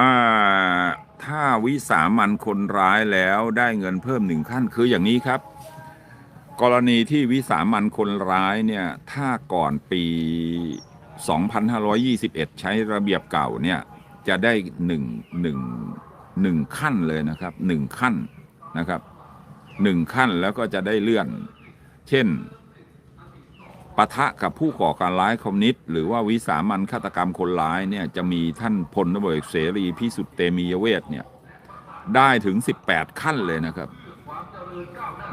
อ่า ถ้าวิสามันคนร้ายแล้วได้เงินเพิ่มหนึ่งขั้นคืออย่างนี้ครับ กรณีที่วิสามันคนร้ายเนี่ย ถ้าก่อนปี 2521 ใช้ระเบียบเก่าเนี่ย จะได้หนึ่งหนึ่งหนึ่งขั้นเลยนะครับหนึ่งขั้นนะครับหนึ่งขั้นแล้วก็จะได้เลื่อน เช่น ปะทะกับผู้ก่อการร้ายคอมมิวนิสต์หรือว่าวิสามันฆาตกรรมคนร้ายเนี่ยจะมีท่านพลตำรวจเอกเสรีพิสุทธิ์เตมียเวทเนี่ยได้ถึง 18 ขั้นเลยนะครับ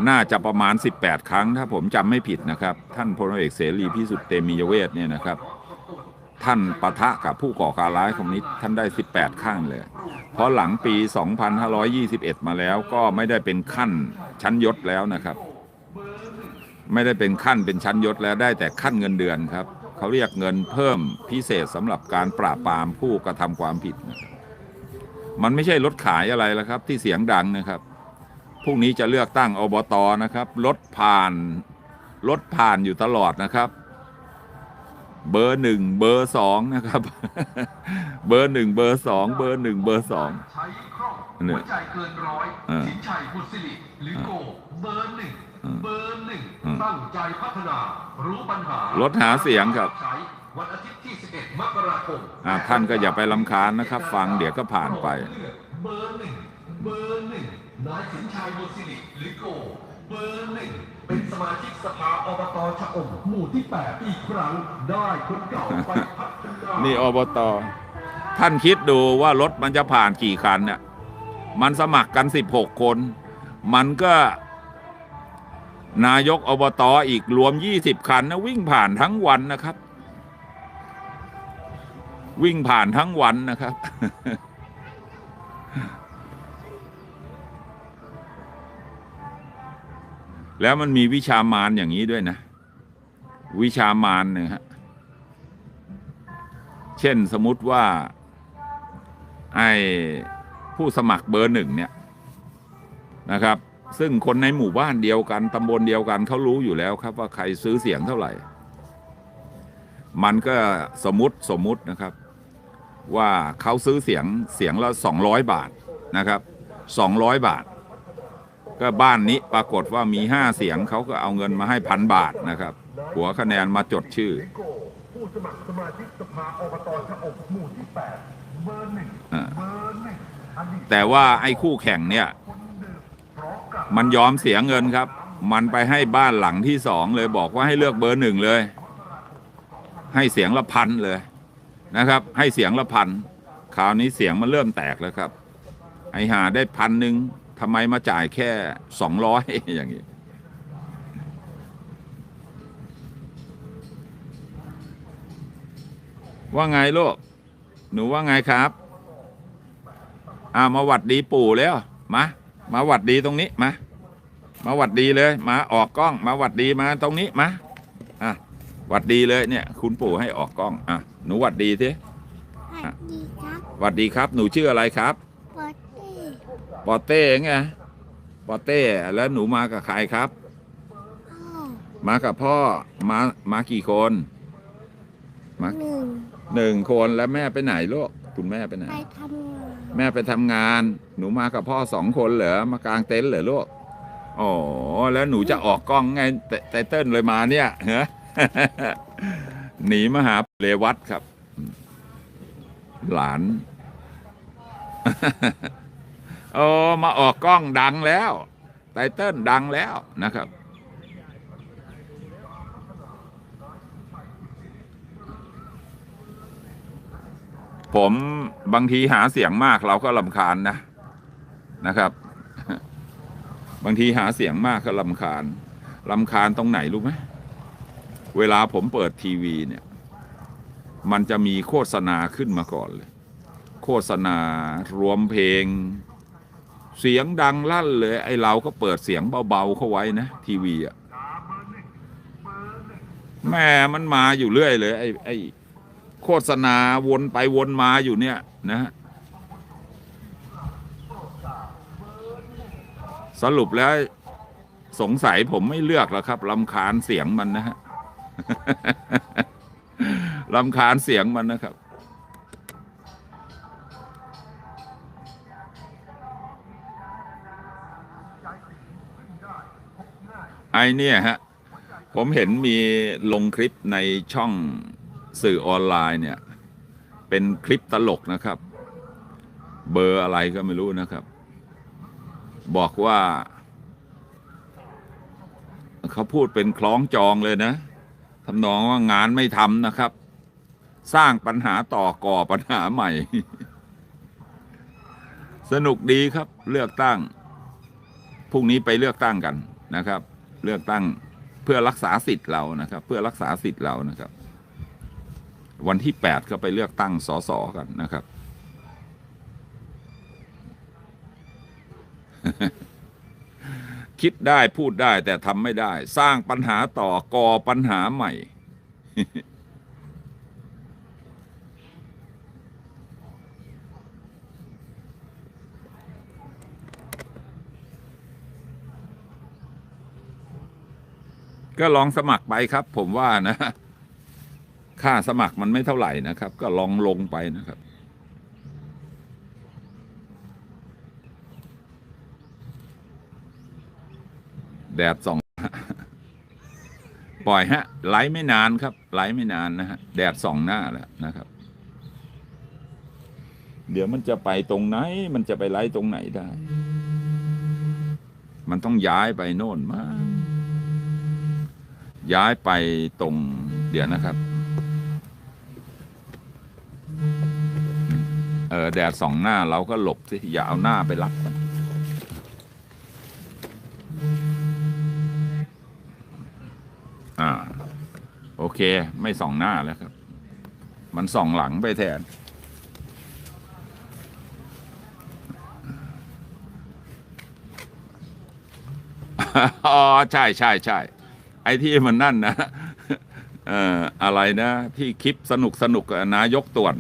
น่าจะประมาณ 18 ครั้งถ้าผมจำไม่ผิดนะครับ ท่านพลเอกเสรีพิสุทธิ์เตมียเวทเนี่ยนะครับ ท่านปะทะกับผู้ก่อการร้ายคอมมิวนิสต์ท่านได้ 18 ขั้นเลย เพราะหลังปี 2521 มาแล้วก็ไม่ได้เป็นขั้นชั้นยศแล้วนะครับ ไม่ได้เป็นขั้นเป็นชั้นยศแล้วได้แต่ขั้นเงินเดือนครับ เขาเรียกเงินเพิ่มพิเศษสำหรับการปราบปรามผู้กระทำความผิดนะครับมันไม่ใช่รถขายอะไรแล้วครับ ที่เสียงดังนะครับพรุ่งนี้จะเลือกตั้งอบตนะครับรถผ่านรถผ่านอยู่ตลอดนะครับ เบอร์หนึ่งเบอร์สองนะครับ เบอร์หนึ่งเบอร์สองเบอร์หนึ่งเบอร์สองใช้คล่องเนี่หัยวใจเกินร้อยเออสินชัยบุตรสิริหรือโกเบอร์หนึ่ง เออเบอร์หนึ่งเออตั้งใจพัฒนา รู้ปัญหาลดหาเสียงครับใช้วันอาทิตย์ที่ 11 มกราคมอ่าท่านก็อย่าไปรำคาญนะครับ ฟังเดี๋ยวก็ผ่านไป เบอร์หนึ่งเบอร์หนึ่งนายสินชัยบุตรสิริหรือโก เบอร์หนึ่งเป็นสมาชิกสภาอบตชะอมหมู่ที่ 8 อีกครั้งได้คนเก่าไปพัฒนานี่อบต ท่านคิดดูว่ารถมันจะผ่านกี่คันเนี่ย มันสมัครกัน 16 คน มันก็ นายกอบตอีกรวม 20 คันนะวิ่งผ่านทั้งวันนะครับ วิ่งผ่านทั้งวันนะครับ แล้วมันมีวิชามารอย่างนี้ด้วยนะ วิชามารเนี่ยฮะเช่นสมมติว่า ไอ้ผู้สมัครเบอร์หนึ่งเนี่ยนะครับ ซึ่งคนในหมู่บ้านเดียวกันตำบลเดียวกันเขารู้อยู่แล้วครับว่าใครซื้อเสียงเท่าไหร่ มันก็สมมติสมมุตินะครับ ว่าเขาซื้อเสียงเสียงละสองร้อยบาทนะครับสองร้อยบาท ก็บ้านนี้ปรากฏว่ามีห้าเสียงเขาก็เอาเงินมาให้พันบาทนะครับ หัวคะแนนมาจดชื่อลิโกผู้สมัครสมาชิกสภาอบตชะอมหมู่ที่8เบอร์หนึ่งอ่าเบอร์หนึ่งอดีตแต่ว่าไอ้คู่แข่งเนี่ยคนเดิมพร้อ มันยอมเสียเงินครับ มันไปให้บ้านหลังที่สองเลยบอกว่าให้เลือกเบอร์หนึ่งเลย ให้เสียงละพันเลยนะครับ ให้เสียงละพันคราวนี้เสียงมันเริ่มแตกแล้วครับ ไอหาได้พันหนึ่งทำไมมาจ่ายแค่สองร้อยอย่างนี้ว่าไงลูก หนูว่าไงครับอ่ามาหวัดดีปู่แล้ว มา มาหวัดดีตรงนี้ มา มาหวัดดีเลย มาออกกล้อง มาหวัดดีมาตรงนี้มาอะหวัดดีเลยเนี่ย คุณปู่ให้ออกกล้องอะหนูหวัดดีสิสวัสดีครับหวัดดีครับ หนูชื่ออะไรครับปอเต้ปอเต้ไงปอเต้แล้วหนูมากับใครครับ พ่อมากับพ่อมามากี่คนมาหนึ่งหนึ่งคนแล้วแม่ไปไหนลูกคุณแม่ไปไหน ไปทำงานแม่ไปทำงาน หนูมากับพ่อสองคนเหรอมากางเต็นท์เหรอลูก อ๋อ แล้วหนูจะออกกล้องไงไตเติ้ลเลยมาเนี่ยเหรอหนีมหาเรวัตครับ หลานโอ้มาออกกล้องดังแล้ว ไตเติ้ลดังแล้วนะครับผมบางทีหาเสียงมากเราก็ลำคาญนะนะครับ บางทีหาเสียงมากก็ลำคาญลำคาญตรงไหนรู้ไหมเวลาผมเปิดทีวีเนี่ย มันจะมีโฆษณาขึ้นมาก่อนเลย โฆษณารวมเพลง เสียงดังลั่นเลย ไอเราก็เปิดเสียงเบาๆเข้าไว้นะ ทีวีอะแม่มันมาอยู่เรื่อยเลย ไอไอโฆษณาวนไปวนมาอยู่เนี่ยนะ สรุปแล้วสงสัยผมไม่เลือกแล้วครับลำคาญเสียงมันนะฮะลำคาญเสียงมันนะครับ ไอเนี่ยฮะ ผมเห็นมีลงคลิปในช่องสื่อออนไลน์เนี่ย เป็นคลิปตลกนะครับ เบอร์อะไรก็ไม่รู้นะครับ บอกว่า เขาพูดเป็นคล้องจองเลยนะทำนองว่างานไม่ทำนะครับ สร้างปัญหาต่อก่อปัญหาใหม่ สนุกดีครับ เลือกตั้งพรุ่งนี้ไปเลือกตั้งกันนะครับ เลือกตั้งเพื่อรักษาสิทธิ์เรานะครับ เพื่อรักษาสิทธิ์เรานะครับ วันที่แปดก็ไปเลือกตั้งสสกันนะครับ คิดได้พูดได้แต่ทำไม่ได้ สร้างปัญหาต่อก่อปัญหาใหม่ ก็ลองสมัครไปครับ ผมว่านะ ค่าสมัครมันไม่เท่าไหร่นะครับ ก็ลองลงไปนะครับ แดดส่อง ปล่อยฮะ ไหลไม่นานครับ ไหลไม่นานนะฮะ แดดส่องหน้าแล้วนะครับ เดี๋ยวมันจะไปตรงไหน มันจะไปไล่ตรงไหนได้ มันต้องย้ายไปโน่นมาย้ายไปตรง เดี๋ยวนะครับเออแดดส่องหน้าเราก็หลบสิอย่าเอาหน้าไปรับ เค ไม่ส่องหน้าแล้วครับ มันส่องหลังไปแทน อ๋อ ใช่ใช่ใช่ไอ้ที่มันนั่นนะเอ่ออะไรนะ ที่คลิปสนุกสนุกนายกต่วน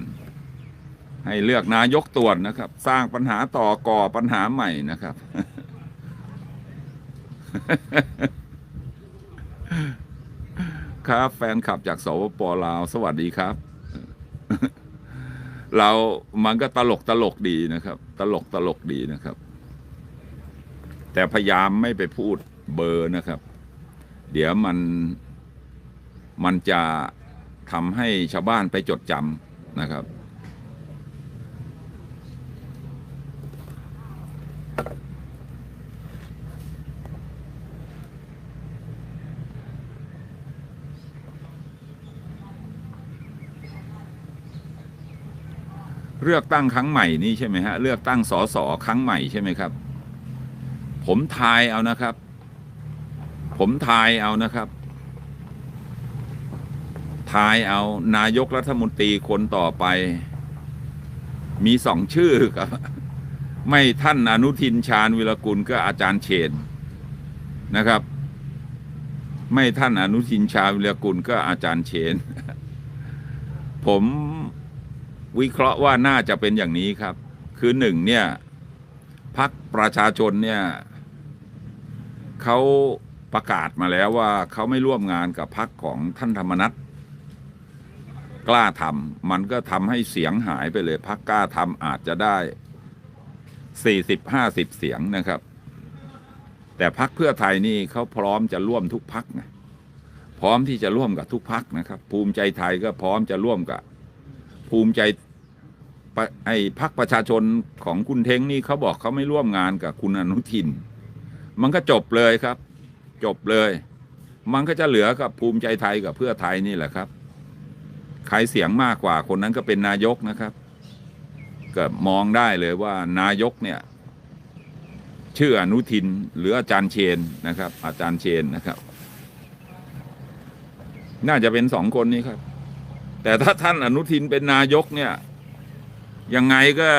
ให้เลือกนายกต่วนนะครับ สร้างปัญหาต่อก่อปัญหาใหม่นะครับ ครับ แฟนคลับจากสวปลาว สวัสดีครับ เรามันก็ตลกตลกดีนะครับ ตลกตลกดีนะครับ แต่พยายามไม่ไปพูดเบอร์นะครับ เดี๋ยวมันมันจะทำให้ชาวบ้านไปจดจำนะครับ เลือกตั้งครั้งใหม่นี้ใช่ไหมฮะเลือกตั้งสสครั้งใหม่ใช่ไหมครับ ผมทายเอานะครับ ผมทายเอานะครับ ทายเอานายกรัฐมนตรีคนต่อไป มีสองชื่อครับ ไม่ท่านอนุทินชาญวิรกุลก็อาจารย์เชนนะครับ ไม่ท่านอนุทินชาญวิรกุลก็อาจารย์เชนผม วิเคราะห์ว่าน่าจะเป็นอย่างนี้ครับ คือหนึ่งเนี่ยพักประชาชนเนี่ยเขาประกาศมาแล้วว่าเขาไม่ร่วมงานกับพักของท่านธรรมนัฐกล้าทำมันก็ทำให้เสียงหายไปเลยพักกล้าทำอาจจะได้สี่สิบห้าสิบเสียงนะครับ แต่พักเพื่อไทยนี่เขาพร้อมจะร่วมทุกพักนะพร้อมที่จะร่วมกับทุกพักนะครับ ภูมิใจไทยก็พร้อมจะร่วมกับ ภูมิใจ ไอ้พักประชาชนของคุณเท้งนี่เขาบอกเขาไม่ร่วมงานกับคุณอนุทิน มันก็จบเลยครับ จบเลย มันก็จะเหลือกับภูมิใจไทยกับเพื่อไทยนี่แหละครับ ใครเสียงมากกว่าคนนั้นก็เป็นนายกนะครับ ก็มองได้เลยว่านายกเนี่ย ชื่ออนุทินหรืออาจารย์เชนนะครับ อาจารย์เชนนะครับ น่าจะเป็นสองคนนี้ครับ แต่ถ้าท่านอนุทินเป็นนายกเนี่ย ยังไงก็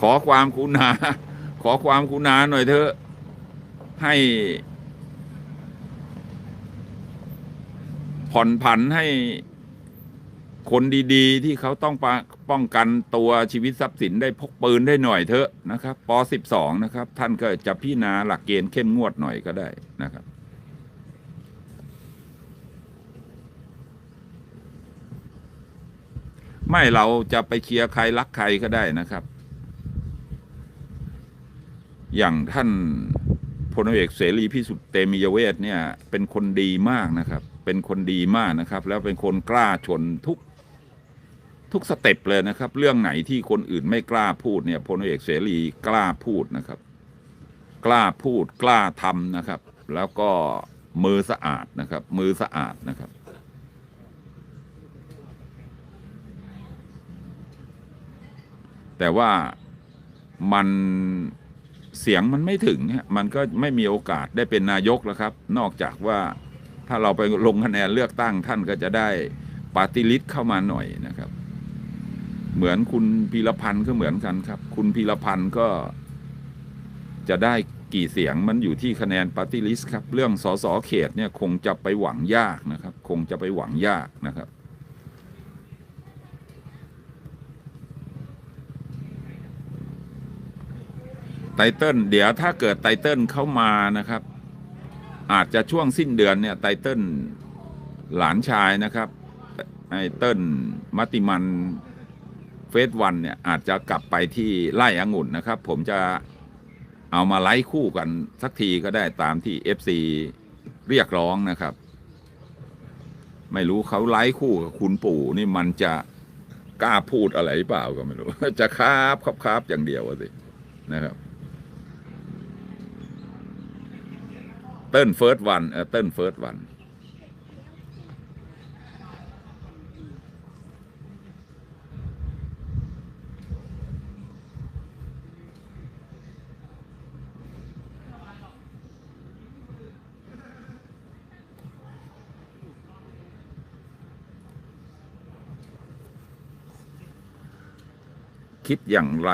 ขอความกรุณา ขอความกรุณาหน่อยเถอะ ให้ ผ่อนผันให้คนดีๆ ที่เขาต้องป,ป้องกันตัวชีวิตทรัพย์สินได้พกปืนได้หน่อยเถอะนะครับป .12 นะครับ ท่านก็จะพิจารณาหลักเกณฑ์เข้มงวดหน่อยก็ได้นะครับ ไม่เราจะไปเคลียร์ใครรักใครก็ได้นะครับ อย่างท่านพลเอกเสรีพิสุทธิ์เตมียเวทเนี่ย เป็นคนดีมากนะครับ เป็นคนดีมากนะครับ แล้วเป็นคนกล้าชนทุกทุกสเต็ปเลยนะครับ เรื่องไหนที่คนอื่นไม่กล้าพูดเนี่ยพลเอกเสรีกล้าพูดนะครับ กล้าพูดกล้าทำนะครับ แล้วก็มือสะอาดนะครับ มือสะอาดนะครับ แต่ว่ามันเสียงมันไม่ถึง มันก็ไม่มีโอกาสได้เป็นนายกแล้วครับ นอกจากว่าถ้าเราไปลงคะแนนเลือกตั้งท่านก็จะได้ปาร์ติลิสเข้ามาหน่อยนะครับ เหมือนคุณพีรพันธ์ก็เหมือนกันครับ คุณพีรพันธ์ก็จะได้กี่เสียงมันอยู่ที่คะแนนปาร์ติลิสครับ เรื่องสสเขตเนี่ยคงจะไปหวังยากนะครับ คงจะไปหวังยากนะครับ ไตเติ้ลเดี๋ยวถ้าเกิดไตเติ้ลเข้ามานะครับ อาจจะช่วงสิ้นเดือนเนี่ยไตเติ้ลหลานชายนะครับไตเติ้ลมัตติมันเฟสวันเนี่ยอาจจะกลับไปที่ไล่องุ่นนะครับ ผมจะเอามาไลฟ์คู่กันสักทีก็ได้ตามที่ FC เรียกร้องนะครับ ไม่รู้เขาไลฟ์คู่กับคุณปู่นี่มันจะกล้าพูดอะไรเปล่าก็ไม่รู้ จะคราบครับคาบอย่างเดียวสินะครับ เติ้ลเฟิร์สวันเออเติ้ลเฟิร์สวันคิดอย่างไร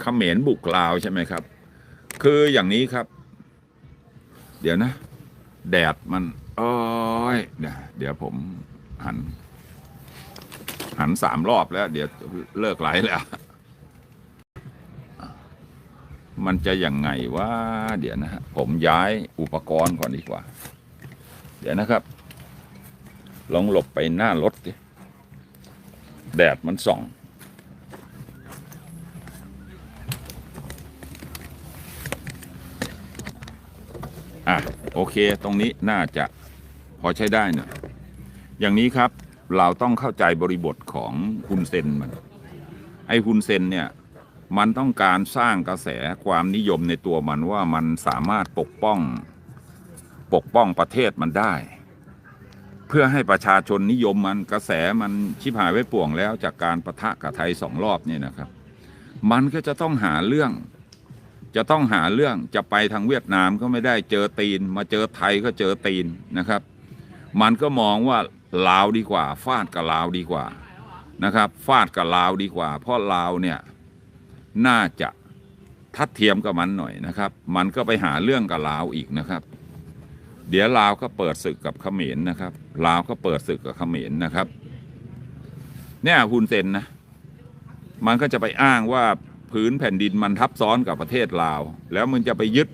เขมรบุกลาวใช่ไหมครับ คืออย่างนี้ครับ ดี๋ยวนะ แดดมันโอ้ยเดี๋ยวเดี๋ยวผมหัน หันสามรอบแล้ว เดี๋ยวเลิกไหลแล้ว มันจะยังไงว่าเดี๋ยวนะฮะผมย้ายอุปกรณ์ก่อนดีกว่า เดี๋ยวนะครับ ลองหลบไปหน้ารถดิแดดมันส่อง อะ โอเค ตรงนี้น่าจะพอใช้ได้เนอะอย่างนี้ครับเราต้องเข้าใจบริบทของฮุนเซนมัน ไอ้ฮุนเซนเนี่ยมันต้องการสร้างกระแสความนิยมในตัวมันว่ามันสามารถปกป้องปกป้องประเทศมันได้ เพื่อให้ประชาชนนิยมมันกระแสมันชิบหายไว้ป่วงแล้วจากการประทะกับไทยสองรอบเนี่ยนะครับ มันก็จะต้องหาเรื่อง จะต้องหาเรื่องจะไปทางเวียดนามก็ไม่ได้เจอตีน มาเจอไทยก็เจอตีนนะครับ มันก็มองว่าลาวดีกว่า ฟาดกับลาวดีกว่านะครับ ฟาดกับลาวดีกว่า เพราะลาวเนี่ยน่าจะทัดเทียมกับมันหน่อยนะครับ มันก็ไปหาเรื่องกับลาวอีกนะครับ เดี๋ยวลาวก็เปิดศึกกับเขมรนะครับลาวก็เปิดศึกกับเขมรนะครับ เนี่ยฮุนเซนนะมันก็จะไปอ้างว่า พื้นแผ่นดินมันทับซ้อนกับประเทศลาว แล้วมันจะไปยึด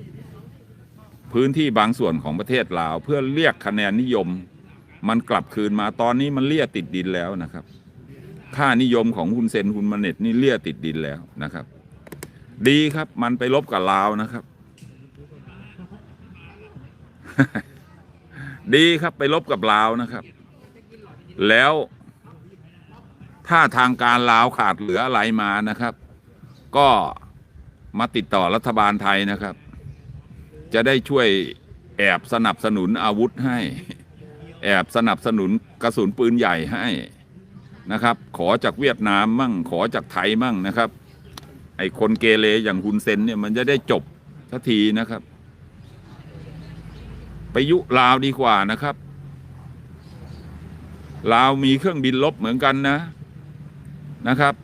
พื้นที่บางส่วนของประเทศลาว เพื่อเรียกคะแนนนิยม มันกลับคืนมาตอนนี้มันเลี่ยติดดินแล้วนะครับ ค่านิยมของคุณเซนคุณมเน็ตนี่เลี่ยติดดินแล้วนะครับ ดีครับมันไปลบกับลาวนะครับ ดีครับไปลบกับลาวนะครับ แล้วถ้าทางการลาวขาดเหลืออะไรมานะครับ ก็มาติดต่อรัฐบาลไทยนะครับ จะได้ช่วยแอบสนับสนุนอาวุธให้ แอบสนับสนุนกระสุนปืนใหญ่ให้นะครับ ขอจากเวียดนามมั่ง ขอจากไทยมั่งนะครับ ไอ้คนเกเรอย่างฮุนเซนเนี่ยมันจะได้จบสักทีนะครับ ไปยุลาวดีกว่านะครับลาวมีเครื่องบินลบเหมือนกันนะนะครับ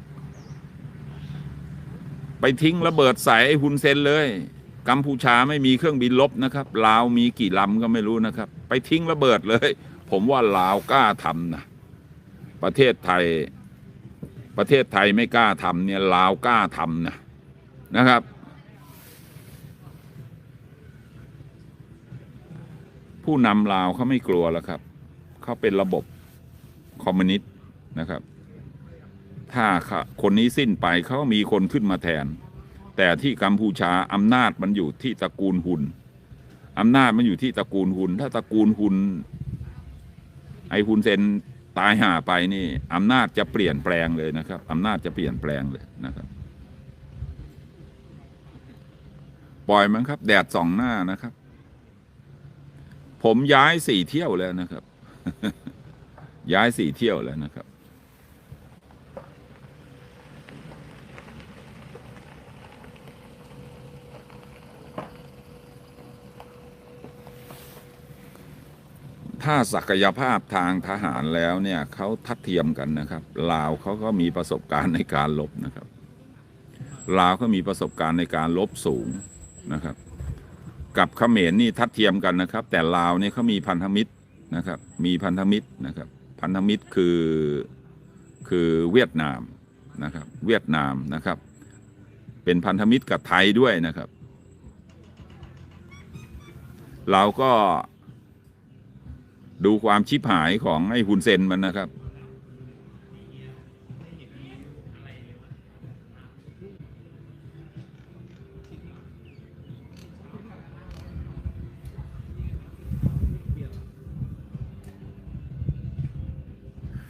ไปทิ้งระเบิดใส่ฮุนเซนเลย กัมพูชาไม่มีเครื่องบินลบนะครับลาวมีกี่ลำก็ไม่รู้นะครับ ไปทิ้งระเบิดเลย ผมว่าลาวกล้าทำนะประเทศไทย ประเทศไทยไม่กล้าทำเนี่ยลาวกล้าทำนะนะครับ ผู้นำลาวเขาไม่กลัวแล้วครับ เขาเป็นระบบคอมมิวนิสต์นะครับ ถ้าคนนี้สิ้นไปเขามีคนขึ้นมาแทน แต่ที่กัมพูชาอำนาจมันอยู่ที่ตระกูลหุนอำนาจมันอยู่ที่ตระกูลหุนถ้าตระกูลหุนไอฮุนเซนตายห่าไปนี่อำนาจจะเปลี่ยนแปลงเลยนะครับอำนาจจะเปลี่ยนแปลงเลยนะครับ ปล่อยมันครับ แดดส่องหน้านะครับ ผมย้ายสี่เที่ยวแล้วนะครับ ย้ายสี่เที่ยวแล้วนะครับ ถ้าศักยภาพทางทหารแล้วเนี่ยเขาทัดเทียมกันนะครับ ลาวเขาก็มีประสบการณ์ในการลบนะครับ ลาวก็มีประสบการณ์ในการลบสูงนะครับ กับเขมรนี่ทัดเทียมกันนะครับ แต่ลาวเนี่ยเขามีพันธมิตรนะครับ มีพันธมิตรนะครับ พันธมิตรคือคือเวียดนามนะครับ เวียดนามนะครับ เป็นพันธมิตรกับไทยด้วยนะครับ เราก็ ดูความชิบหายของไอ้ฮุนเซนมันนะครับ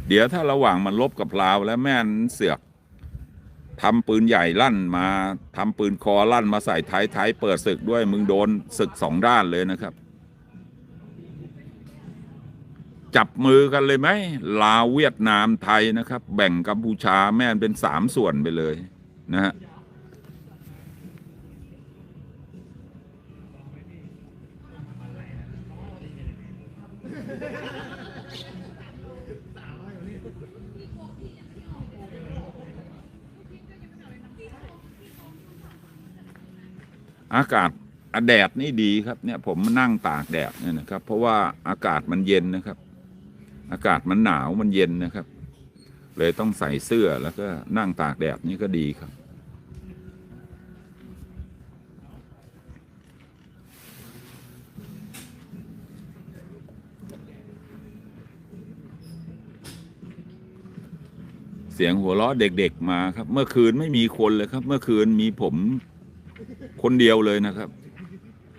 เดี๋ยวถ้าระหว่างมันลบกับลาวแล้วแม่นเสือกทำปืนใหญ่ลั่นมาทำปืนคอลั่นมาใส่ไทยไทยเปิดศึกด้วยมึงโดนศึกสองด้านเลยนะครับ จับมือกันเลยไหมลาวเวียดนามไทยนะครับ แบ่งกัมพูชาแม่นเป็นสามส่วนไปเลยนะฮะอากาศอแดดนี่ดีครับเนี่ยผมนั่งตากแดดเนี่ยนะครับ เพราะว่าอากาศมันเย็นนะครับ อากาศมันหนาวมันเย็นนะครับ เลยต้องใส่เสื้อแล้วก็นั่งตากแดดนี่ก็ดีครับ เสียงหัวเราะเด็กๆมาครับ เมื่อคืนไม่มีคนเลยครับ เมื่อคืนมีผมคนเดียวเลยนะครับ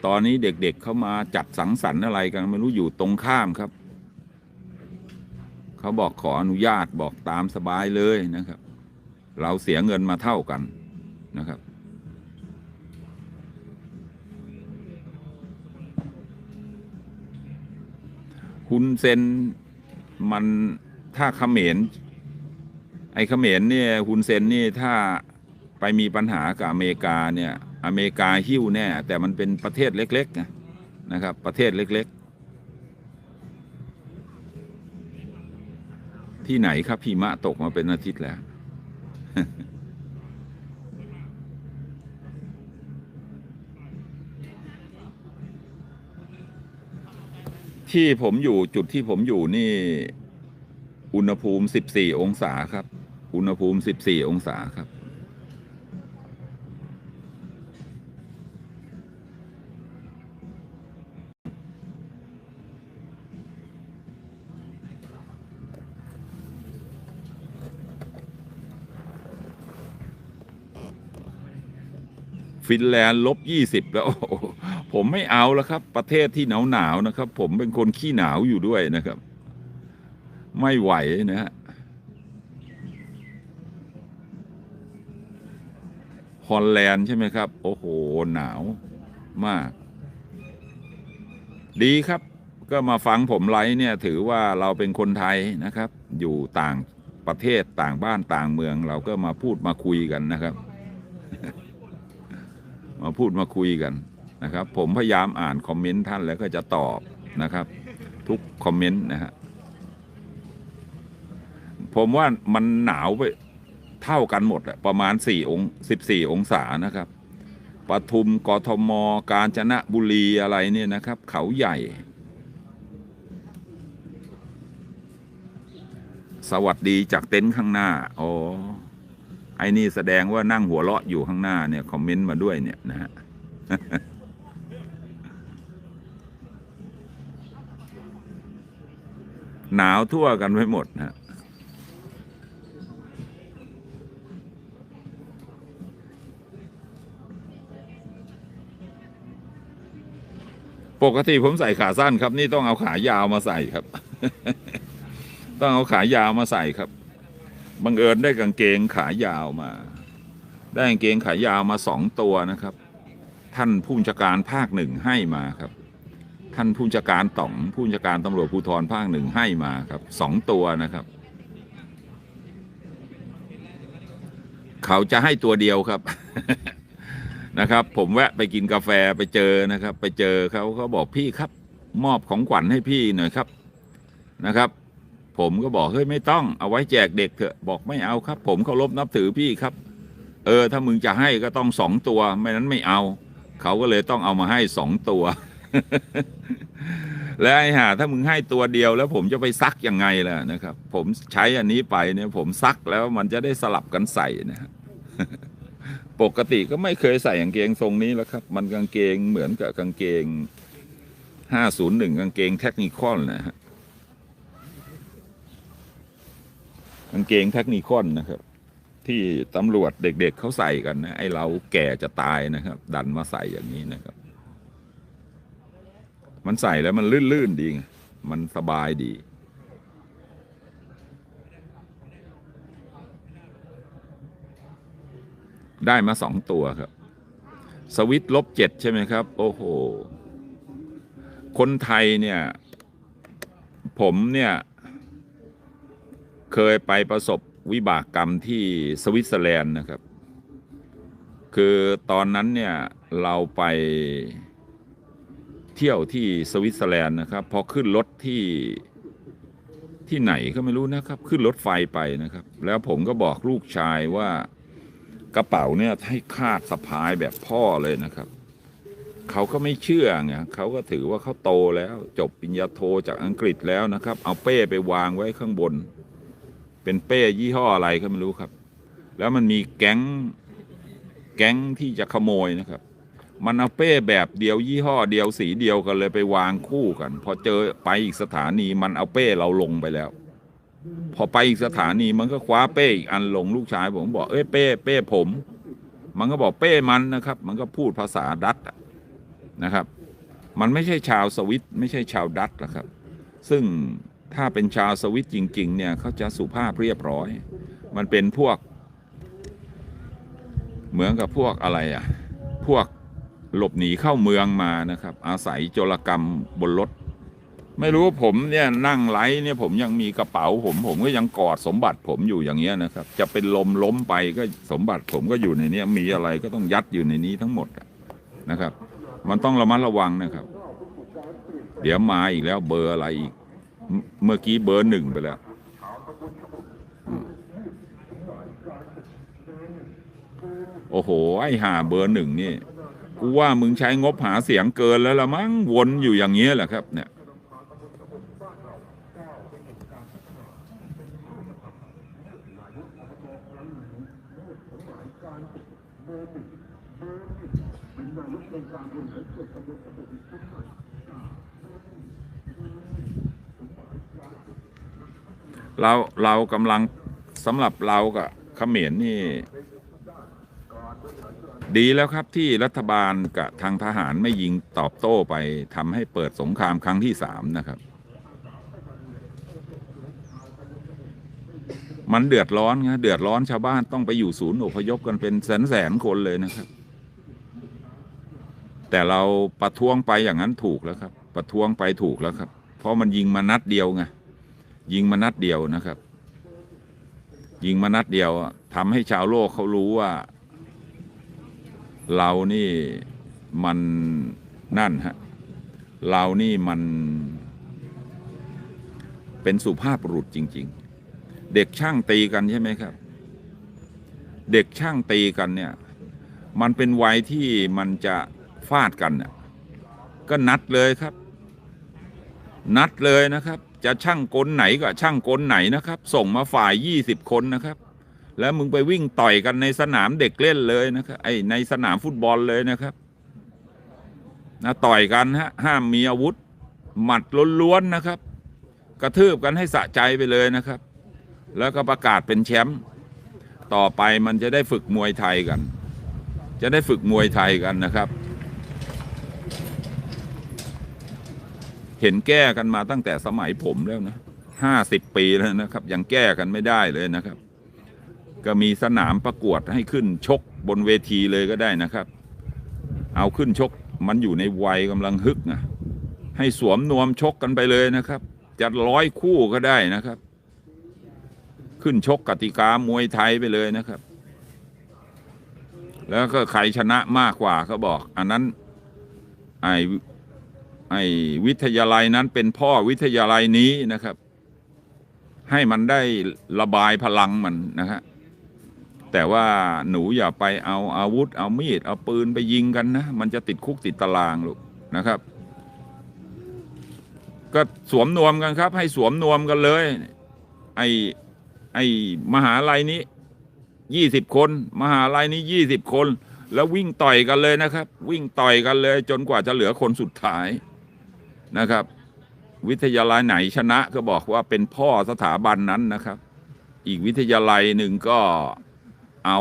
ตอนนี้เด็กๆเขามาจัดสังสรรค์อะไรกันไม่รู้อยู่ตรงข้ามครับ เขาบอกขออนุญาตบอกตามสบายเลยนะครับ เราเสียเงินมาเท่ากันนะครับ คุณเซนมันถ้าเขมรไอ้เขมรเนี่ยฮุนเซนนี่ถ้าไปมีปัญหากับอเมริกาเนี่ย อเมริกาหิ้วแน่ แต่มันเป็นประเทศเล็กๆนะนะครับ ประเทศเล็ก ๆ ที่ไหนครับพี่มะตกมาเป็นอาทิตย์แล้ว ที่ผมอยู่จุดที่ผมอยู่นี่ อุณหภูมิ 14 องศาครับ อุณหภูมิ 14 องศาครับ ฟินแลนด์ลบ20แล้วโอ้โหผมไม่เอาแล้วครับ ประเทศที่หนาวหนาวนะครับ ผมเป็นคนขี้หนาวอยู่ด้วยนะครับ ไม่ไหวนะฮะฮอลแลนด์ใช่ไหมครับ โอ้โห หนาวมาก ดีครับ ก็มาฟังผมไลฟ์เนี่ย ถือว่าเราเป็นคนไทยนะครับ อยู่ต่างประเทศต่างบ้านต่างเมือง เราก็มาพูดมาคุยกันนะครับ มาพูดมาคุยกันนะครับ ผมพยายามอ่านคอมเมนต์ท่านแล้วก็จะตอบนะครับ ทุกคอมเมนต์นะฮะผมว่ามันหนาวไปเท่ากันหมดอะประมาณสี่องสิบสี่องศานะครับปทุมกทม กาญจนบุรีอะไรเนี่ยนะครับ เขาใหญ่ สวัสดีจากเต็นท์ข้างหน้า อ๋อ ไอ้นี่แสดงว่านั่งหัวเราะอยู่ข้างหน้าเนี่ยคอมเมนต์มาด้วยเนี่ยนะฮะหนาวทั่วกันไว้หมดนะปกติผมใส่ขาสั้นครับ นี่ต้องเอาขายาวมาใส่ครับ ต้องเอาขายาวมาใส่ครับ บังเอิญได้กางเกงขายาวมา ได้กางเกงขายาวมาสองตัวนะครับ ท่านผู้บัญชาการภาคหนึ่งให้มาครับ ท่านผู้บัญชาการต่องผู้บัญชาการตำรวจภูธรภาคหนึ่งให้มาครับสองตัวนะครับ เขาจะให้ตัวเดียวครับนะครับ ผมแวะไปกินกาแฟไปเจอนะครับ ไปเจอเขาเขาบอกพี่ครับ มอบของขวัญให้พี่หน่อยครับนะครับ ผมก็บอกเฮ้ยไม่ต้องเอาไว้แจกเด็กเถอะบอกไม่เอาครับ ผมเคารพนับถือพี่ครับ เออ ถ้ามึงจะให้ก็ต้องสองตัว ไม่นั้นไม่เอา เขาก็เลยต้องเอามาให้สองตัว และไอ้ห่าถ้ามึงให้ตัวเดียวแล้วผมจะไปซักยังไงล่ะนะครับ ผมใช้อันนี้ไปเนี่ย ผมซักแล้วมันจะได้สลับกันใส่นะฮะปกติก็ไม่เคยใส่กางเกงทรงนี้แล้วครับ มันกางเกงเหมือนกับกางเกงห้าศูนย์หนึ่งกางเกงเทคนิคอนนะฮะ กางเกงเทคนิคอนนะครับ ที่ตำรวจเด็กๆเขาใส่กันนะไอเราแก่จะตายนะครับ ดันมาใส่อย่างนี้นะครับ มันใส่แล้วมันลื่นๆดีไงมันสบายดีได้มาสองตัวครับ สวิตลบเจ็ดใช่ไหมครับ โอ้โห คนไทยเนี่ย ผมเนี่ย เคยไปประสบวิบากกรรมที่สวิตเซอร์แลนด์นะครับ คือตอนนั้นเนี่ยเราไปเที่ยวที่สวิตเซอร์แลนด์นะครับ พอขึ้นรถที่ที่ไหนก็ไม่รู้นะครับ ขึ้นรถไฟไปนะครับ แล้วผมก็บอกลูกชายว่ากระเป๋าเนี่ยให้คาดสะพายแบบพ่อเลยนะครับ เขาก็ไม่เชื่อไงเขาก็ถือว่าเขาโตแล้วจบปริญญาโทจากอังกฤษแล้วนะครับ เอาเป้ไปวางไว้ข้างบน เป็นเป้ยี่ห้ออะไรก็ไม่รู้ครับ แล้วมันมีแก๊งแก๊งที่จะขโมยนะครับ มันเอาเป้แบบเดียวยี่ห้อเดียวสีเดียวกันเลยไปวางคู่กัน พอเจอไปอีกสถานีมันเอาเป้เราลงไปแล้ว พอไปอีกสถานีมันก็คว้าเป้อีกอันลงลูกชายผมบอกเอ้ยเป้เป้ผม มันก็บอกเป้มันนะครับ มันก็พูดภาษาดัตนะครับ มันไม่ใช่ชาวสวิตไม่ใช่ชาวดัตช์หรอกครับ ซึ่ง ถ้าเป็นชาวสวิตจริง ๆ เนี่ยเขาจะสุภาพเรียบร้อย มันเป็นพวก เหมือนกับพวกอะไรอะ พวกหลบหนีเข้าเมืองมานะครับ อาศัยโจรกรรมบนรถ ไม่รู้ผมเนี่ยนั่งไลฟ์เนี่ยผมยังมีกระเป๋าผม ผมก็ยังกอดสมบัติผมอยู่อย่างเงี้ยนะครับ จะเป็นลมล้มไปก็สมบัติผมก็อยู่ในนี้มีอะไรก็ต้องยัดอยู่ในนี้ทั้งหมดนะครับ มันต้องระมัดระวังนะครับ เดี๋ยวมาอีกแล้วเบอร์อะไรอีก เมื่อกี้เบอร์หนึ่งไปแล้ว โอ้โห ไอ้ห่าเบอร์หนึ่งนี่ กูว่ามึงใช้งบหาเสียงเกินแล้วละมั้งวนอยู่อย่างเงี้ยแหละครับ เนี่ยเเราเรากำลังสำหรับเรากับเขมรนี่ ดีแล้วครับที่รัฐบาลกับทางทหารไม่ยิงตอบโต้ไปทำให้เปิดสงครามครั้งที่สามนะครับ มันเดือดร้อนไงเดือดร้อนชาวบ้านต้องไปอยู่ศูนย์อพยพกันเป็นแสนแสนๆคนเลยนะครับ แต่เราประท้วงไปอย่างนั้นถูกแล้วครับ ประท้วงไปถูกแล้วครับ เพราะมันยิงมานัดเดียวไง ยิงมานัดเดียวนะครับ ยิงมานัดเดียวทำให้ชาวโลกเขารู้ว่า เรานี่มันนั่นฮะเรานี่มันเป็นสุภาพบุรุษจริง ๆ เด็กช่างตีกันใช่ไหมครับ เด็กช่างตีกันเนี่ย มันเป็นวัยที่มันจะฟาดกันน่ะก็นัดเลยครับ นัดเลยนะครับ จะช่างกลไหนก็ช่างกลไหนนะครับ ส่งมาฝ่ายยี่สิบคนนะครับ แล้วมึงไปวิ่งต่อยกันในสนามเด็กเล่นเลยนะครับไอในสนามฟุตบอลเลยนะครับนะต่อยกันฮะห้ามมีอาวุธ หมัดล้วนๆนะครับ กระทืบกันให้สะใจไปเลยนะครับ แล้วก็ประกาศเป็นแชมป์ต่อไปมันจะได้ฝึกมวยไทยกัน จะได้ฝึกมวยไทยกันนะครับ เห็นแก้กันมาตั้งแต่สมัยผมแล้วนะห้าสิบปีแล้วนะครับ ยังแก้กันไม่ได้เลยนะครับ ก็มีสนามประกวดให้ขึ้นชกบนเวทีเลยก็ได้นะครับ เอาขึ้นชกมันอยู่ในวัยกำลังฮึกนะให้สวมนวมชกกันไปเลยนะครับจะร้อยคู่ก็ได้นะครับ ขึ้นชกกติกามวยไทยไปเลยนะครับ แล้วก็ใครชนะมากกว่าเขาบอก อันนั้นไอ ไอ้วิทยาลัยนั้นเป็นพ่อวิทยาลัยนี้นะครับ ให้มันได้ระบายพลังมันนะฮะแต่ว่าหนูอย่าไปเอาอาวุธ เอามีด เอาปืนไปยิงกันนะ มันจะติดคุกติดตารางลูกนะครับ ก็สวมนวมกันครับ ให้สวมนวมกันเลย ไอ้ไอ้มหาลัยนี้ยี่สิบคน มหาลัยนี้ยี่สิบคน แล้ววิ่งต่อยกันเลยนะครับ วิ่งต่อยกันเลย จนกว่าจะเหลือคนสุดท้าย นะครับ วิทยาลัยไหนชนะก็บอกว่าเป็นพ่อสถาบันนั้นนะครับ อีกวิทยาลัยหนึ่งก็เอา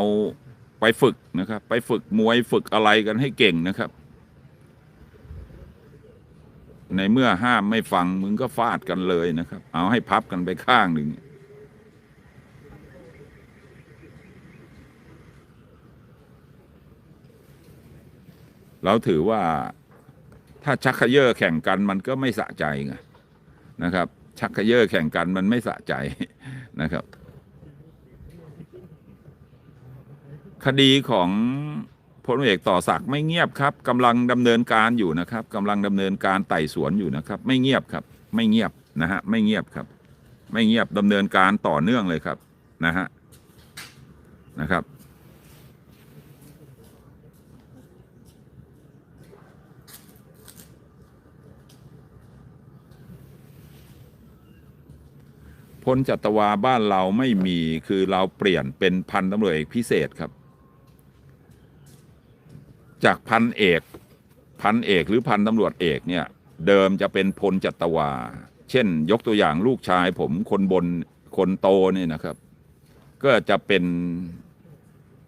ไปฝึกนะครับ ไปฝึกมวยฝึกอะไรกันให้เก่งนะครับ ในเมื่อห้ามไม่ฟังมึงก็ฟาดกันเลยนะครับ เอาให้พับกันไปข้างหนึ่งเราถือว่า ถ้าชักเขย่อแข่งกันมันก็ไม่สะใจไงนะครับ ชักเขย่อแข่งกันมันไม่สะใจนะครับ คดีของพลเอกต่อศักดิ์ไม่เงียบครับกำลังดำเนินการอยู่นะครับกำลังดำเนินการไต่สวนอยู่นะครับ ไม่เงียบครับ ไม่เงียบนะฮะไม่เงียบครับ ไม่เงียบดำเนินการต่อเนื่องเลยครับนะฮะนะครับ พลจัตวาบ้านเราไม่มีคือเราเปลี่ยนเป็นพันตำรวจเอกพิเศษครับ จากพันเอกพันเอกหรือพันตำรวจเอกเนี่ยเดิมจะเป็นพลจัตวา เช่น ยกตัวอย่างลูกชายผมคนบนคนโตนี่นะครับ ก็จะเป็น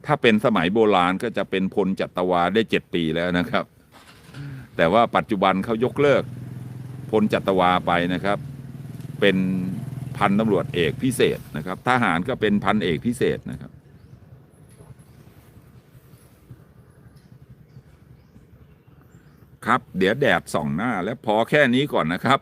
ถ้าเป็นสมัยโบราณก็จะเป็นพลจัตวาได้เจ็ดปีแล้วนะครับ แต่ว่าปัจจุบันเขายกเลิกพลจัตวาไปนะครับ เป็น พันตำรวจเอกพิเศษนะครับ ทหารก็เป็นพันเอกพิเศษนะครับ ครับ เดี๋ยวแดดส่องหน้า และพอแค่นี้ก่อนนะครับ